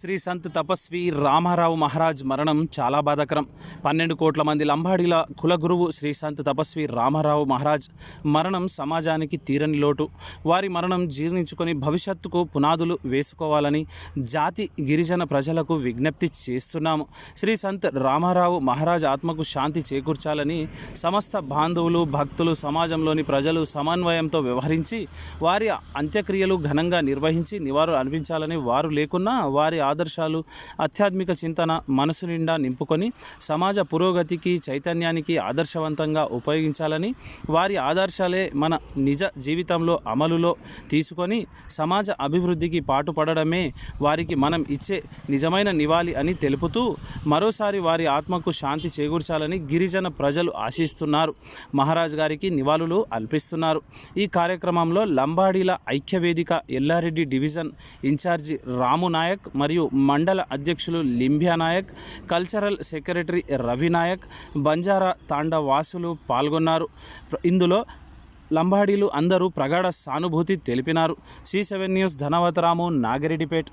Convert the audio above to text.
శ్రీ సంత్ తపస్వి రామారావు మహారాజ్ మరణం చాలా బాధాకరం. పన్నెండు కోట్ల మంది లంబాడీల కులగురువు శ్రీ సంత్ తపస్వి రామారావు మహారాజ్ మరణం సమాజానికి తీరని లోటు. వారి మరణం జీర్ణించుకొని భవిష్యత్తుకు పునాదులు వేసుకోవాలని జాతి గిరిజన ప్రజలకు విజ్ఞప్తి చేస్తున్నాము. శ్రీ సంత్ రామారావు మహారాజ్ ఆత్మకు శాంతి చేకూర్చాలని సమస్త బాంధవులు భక్తులు సమాజంలోని ప్రజలు సమన్వయంతో వ్యవహరించి వారి అంత్యక్రియలు ఘనంగా నిర్వహించి నివారణ అనిపించాలని వారు లేకున్నా వారి ఆదర్శాలు ఆధ్యాత్మిక చింతన మనసు నిండా నింపుకొని సమాజ పురోగతికి చైతన్యానికి ఆదర్శవంతంగా ఉపయోగించాలని వారి ఆదర్శాలే మన నిజ జీవితంలో అమలులో తీసుకొని సమాజ అభివృద్ధికి పాటుపడడమే వారికి మనం ఇచ్చే నిజమైన నివాళి అని తెలుపుతూ మరోసారి వారి ఆత్మకు శాంతి చేకూర్చాలని గిరిజన ప్రజలు ఆశిస్తున్నారు. మహారాజ్ గారికి నివాళులు అల్పిస్తున్నారు ఈ కార్యక్రమంలో లంబాడీల ఐక్యవేదిక ఎల్లారెడ్డి డివిజన్ ఇన్ఛార్జి రాము నాయక్ మరియు మండల అధ్యక్షులు లింబ్యా నాయక్ కల్చరల్ సెక్రటరీ రవి నాయక్ బంజారా తాండ వాసులు పాల్గొన్నారు. ఇందులో లంబాడీలు అందరూ ప్రగాఢ సానుభూతి తెలిపినారు. C seven news ధనవతరాము Nagireddypet.